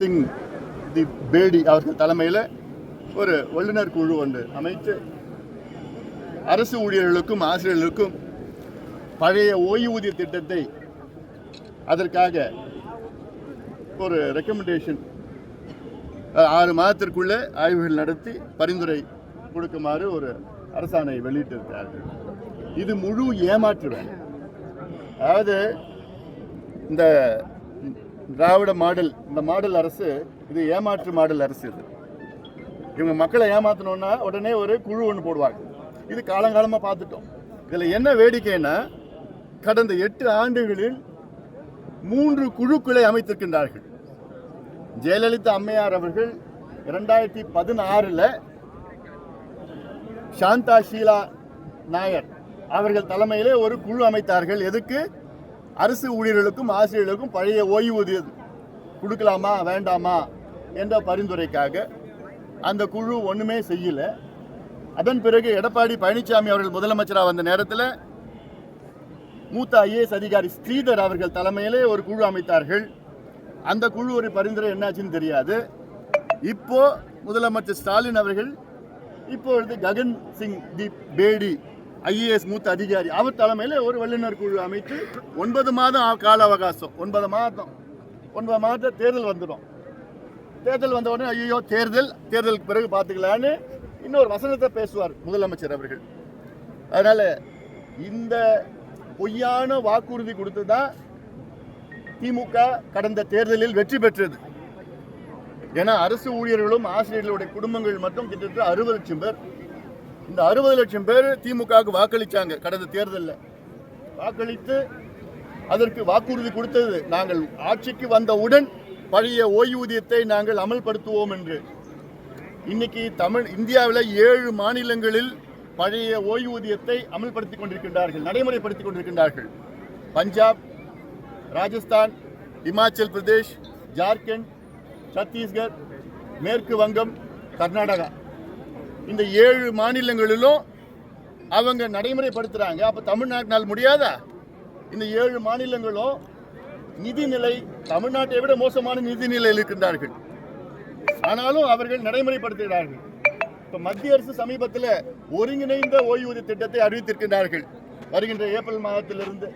சிங் தி பேடி அவர்கள் தலைமையில் ஒரு வல்லுநர் குழு ஒன்று அமைத்து அரசு ஊழியர்களுக்கும் ஆசிரியர்களுக்கும் பழைய ஓய்வூதிய திட்டத்தை அதற்காக ஒரு ரெக்கமெண்டேஷன் ஆறு மாதத்திற்குள்ளே ஆய்வுகள் நடத்தி பரிந்துரை கொடுக்குமாறு ஒரு அரசாணை வெளியிட்டிருக்கிறார்கள். இது முழு ஏமாற்று வேலை. அதாவது இந்த திராவிட மாடல் இந்த மாடல் அரசு இது ஏமாற்று மாடல் அரசு இது. இவங்க மக்களை ஏமாத்தணும்னா உடனே ஒரு குழு ஒன்று போடுவாங்க. இது காலங்காலமாக பார்த்துட்டோம். இதில் என்ன வேடிக்கைன்னா கடந்த எட்டு ஆண்டுகளில் மூன்று குழுக்களை அமைத்திருக்கின்றார்கள். ஜெயலலிதா அம்மையார் அவர்கள் இரண்டாயிரத்தி பதினாறில் சாந்தா ஷீலா நாயர் அவர்கள் தலைமையிலே ஒரு குழு அமைத்தார்கள். எதுக்கு? அரசு ஊழியர்களுக்கும் ஆசிரியர்களுக்கும் பழைய ஓய்வூதியம் கொடுக்கலாமா வேண்டாமா என்ற பரிந்துரைக்காக அந்த குழு ஒன்றுமே செய்யலை. அதன் பிறகு எடப்பாடி பழனிசாமி அவர்கள் முதலமைச்சராக வந்த நேரத்தில் மூத்த ஐஏஎஸ் அதிகாரி ஸ்ரீதர் அவர்கள் தலைமையிலே ஒரு குழு அமைத்தார்கள். அந்த குழு ஒரு பரிந்துரை என்னாச்சுன்னு தெரியாது. இப்போ முதலமைச்சர் ஸ்டாலின் அவர்கள் இப்பொழுது ககன் சிங் தி பேடி ஐஏஎஸ் மூத்த அதிகாரி. அவர் தலைமையில் ஒரு வல்லுநர் குழு அமைத்து ஒன்பது மாதம் ஆ- கால அவகாசம். ஒன்பது மாதம். ஒன்பது மாதம் தேர்தல் வந்துடும். தேர்தல் வந்த உடனே ஐயோ தேர்தல் தேர்தலுக்கு பிறகு பார்த்துக்கலான்னு இன்னொரு வசனத்தை பேசுவார் முதலமைச்சர் அவர்கள். அதனால் இந்த பொய்யான வாக்குறுதி கொடுத்து தான் திமுக கடந்த தேர்தலில் வெற்றி பெற்றது. ஏன்னா அரசு ஊழியர்களும் ஆசிரியர்களுடைய குடும்பங்கள் மட்டும் கிட்டத்தட்ட அறுபது லட்சம் பேர் இந்த அறுபது லட்சம் பேர் திமுகவுக்கு வாக்களித்தாங்க கடந்த தேர்தலில். வாக்களித்து அதற்கு வாக்குறுதி கொடுத்தது. நாங்கள் ஆட்சிக்கு வந்தவுடன் பழைய ஓய்வூதியத்தை நாங்கள் அமல்படுத்துவோம் என்று. இன்னைக்கு தமிழ் இந்தியாவில் ஏழு மாநிலங்களில் பழைய ஓய்வூதியத்தை அமல்படுத்திக் கொண்டிருக்கின்றார்கள் நடைமுறைப்படுத்திக் கொண்டிருக்கின்றார்கள். பஞ்சாப் ராஜஸ்தான் இமாச்சல் பிரதேஷ் ஜார்க்கண்ட் சத்தீஸ்கர் மேற்கு வங்கம் கர்நாடகா. இந்த ஏழு மாநிலங்களிலும் அவங்க நடைமுறைப்படுத்துறாங்க. அப்ப தமிழ்நாட்டினால் முடியாதா? இந்த ஏழு மாநிலங்களும் நிதிநிலை தமிழ்நாட்டை விட மோசமான நிதிநிலையில் இருக்கின்றார்கள். ஆனாலும் அவர்கள் நடைமுறைப்படுத்துகிறார்கள். இப்ப மத்திய அரசு சமீபத்தில் ஒருங்கிணைந்த ஓய்வூதிய திட்டத்தை அறிவித்திருக்கின்றார்கள். வருகின்ற ஏப்ரல் மாதத்திலிருந்து.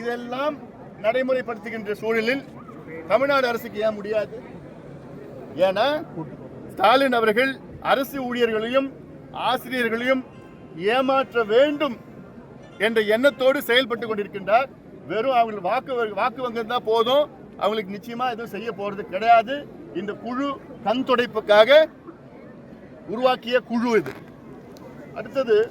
இதெல்லாம் நடைமுறைப்படுத்துகின்ற சூழலில் தமிழ்நாடு அரசுக்கு ஏன் முடியாது? ஏன்னா ஸ்டாலின் அவர்கள் அரசு ஊழியர்களையும் ஆசிரியர்களையும் ஏமாற்ற வேண்டும் என்ற எண்ணத்தோடு செயல்பட்டு கொண்டிருக்கின்றார். வெறும் அவங்க வாக்கு வாக்கு வங்கம் போதும். அவங்களுக்கு நிச்சயமா எதுவும் செய்ய போறது கிடையாது. இந்த குழு கண் துடைப்புக்காக உருவாக்கிய குழு இது. அடுத்தது